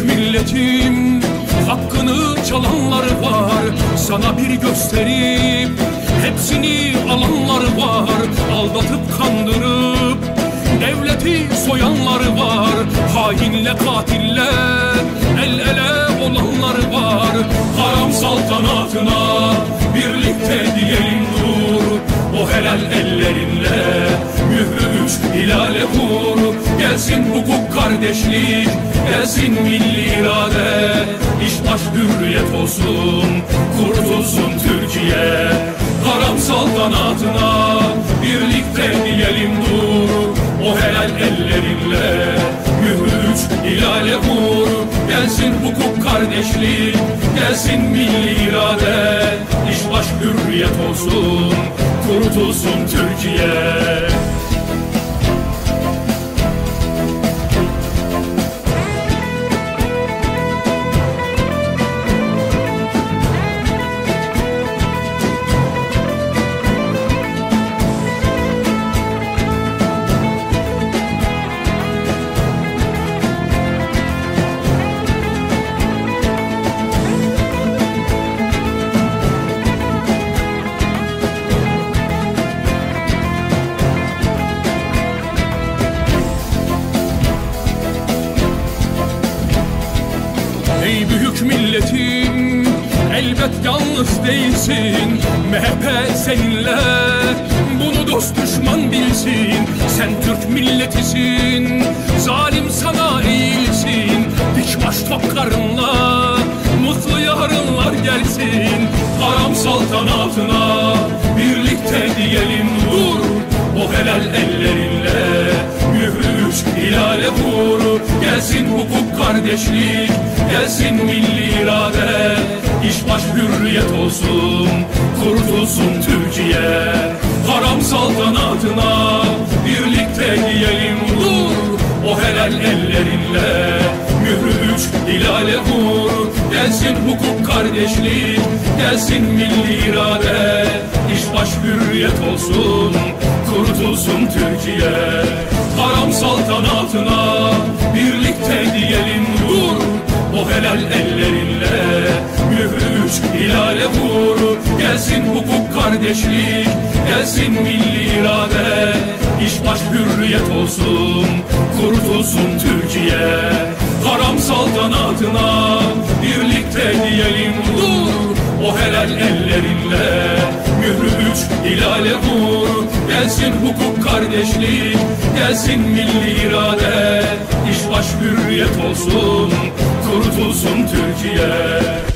büyük milletim Hakkını çalanlar var. Sana bir gösterip Hepsini alanlar var. Aldatıp kandırıp Devleti soyanlar var. Hainle katille El ele olanlar var. Haram saltanatına Birlikte diyelim dur. O helal ellerinle Mührü üç hilale vur. Gelsin hukuk kardeşlik Gelsin milli irade. İş baş hürriyet olsun Kurtulsun Türkiye. Haram saltanatına Birlikte diyelim dur. O helal ellerinle Mührü üç hilale vur. Gelsin hukuk kardeşlik Gelsin milli irade. İş baş hürriyet olsun Kurtulsun Türkiye Ey büyük milletim Elbet yalnız değilsin. MHP seninle Bunu dost düşman bilsin. Sen Türk milletisin Zalim sana eğilsin. Dik baş toplarınla Mutlu yarınlar gelsin. Haram saltanatına Birlikte diyelim. Dur O helal ellerinle Mührü üç hilale vur. Gelsin hukuk kardeşlik Gelsin milli irade İş baş hürriyet olsun Kurtulsun Türkiye. Haram saltanatına Birlikte diyelim dur O helal ellerinle Mührü üç hilale vur. Gelsin hukuk kardeşlik Gelsin milli irade. İş baş hürriyet olsun Kurtulsun Türkiye kardeşlik Gelsin milli irade. İş baş hürriyet olsun Kurtulsun Türkiye. Haram saltanatına Birlikte diyelim. Dur O helal ellerinle. Mührü üç hilale vur. Gelsin hukuk kardeşlik Gelsin milli irade. İş baş hürriyet olsun Kurtulsun Türkiye